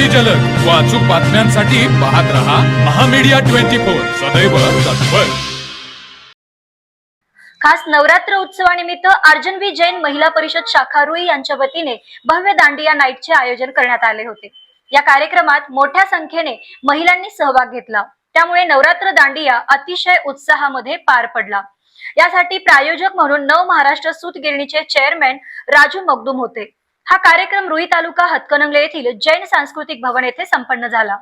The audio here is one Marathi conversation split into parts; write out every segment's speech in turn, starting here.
अगदी जलद. व अचूक बातम्यांसाठी पाहत रहा महामीडिया ट्वेंटी फोर. सदैव तत्पर. खास नवरात्र उत्सवानिमित्त अर्जनवी जैन महिला परिषद शाखा रुई यांच्या वतीने भव्य दांडिया नाईटचे आयोजन करण्यात आले होते. या कार्यक्रमात मोठ्या संख्येने महिलांनी सहभाग घेतला. त्यामुळे नवरात्र दांडिया अतिशय उत्साहामध्ये पार पडला. यासाठी प्रायोजक म्हणून नव महाराष्ट्र सूतगिरणीचे चेअरमॅन राजू मगदूम होते. हा कार्यक्रम रुई तालुका हातकणंगले येथील जैन सांस्कृतिक भवन येथे संपन्न झाला.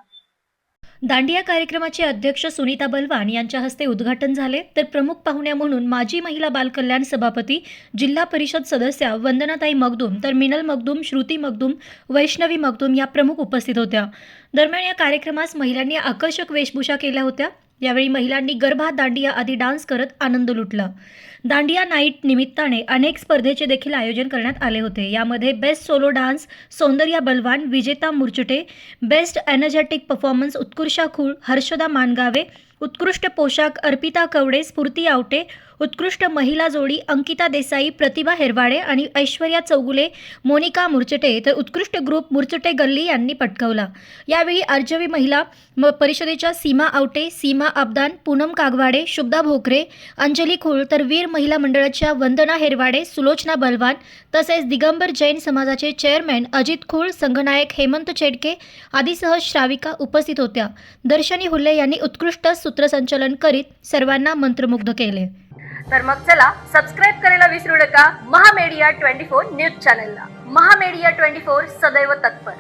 दांडिया कार्यक्रमाचे अध्यक्ष सुनीता बलवान यांच्या हस्ते उद्घाटन झाले. तर प्रमुख पाहुण्या म्हणून माजी महिला बालकल्याण सभापती जिल्हा परिषद सदस्या वंदनाताई मगदूम तर मिनल मगदूम श्रुती मगदूम वैष्णवी मगदूम या प्रमुख उपस्थित होत्या. दरम्यान या कार्यक्रमास महिलांनी आकर्षक वेशभूषा केल्या होत्या. यावेळी महिलांनी गर्भात दांडिया आदी डान्स करत आनंद लुटला. दांडिया नाईट निमित्ताने अनेक स्पर्धेचे देखील आयोजन करण्यात आले होते. यामध्ये best solo dance Saundarya Balwan Vijeta Murchute best energetic performance उत्कृष्टा Khul Harshada Mangave उत्कृष्ट पोशाख अर्पिता कवडे स्फूर्ती आवटे उत्कृष्ट महिला जोडी अंकिता देसाई प्रतिभा हेरवाडे आणि ऐश्वर्या चौगुले मोनिका मुरचटे तर उत्कृष्ट ग्रुप मुरचटे गल्ली यांनी पटकवला. यावेळी आर्जवी महिला म- परिषदेच्या सीमा आवटे सीमा आबदान पूनम कागवाडे शुभदा भोकरे अंजली खोळ तर वीर महिला मंडळाच्या वंदना हेरवाडे सुलोचना बलवान तसेच दिगंबर जैन समाजाचे चेअरमॅन अजित खूळ संघनायक हेमंत चेडके आदीसह श्राविका उपस्थित होत्या. दर्शनी हुल्ले यांनी उत्कृष्ट सूत्रसंचलन करीत सर्वांना मंत्रमुग्ध केले. तर मग चला सबस्क्राईब करायला विसरू नका. महामेडिया ट्वेंटी फोर न्यूज चॅनलला. महामेडिया ट्वेंटी फोर सदैव तत्पर.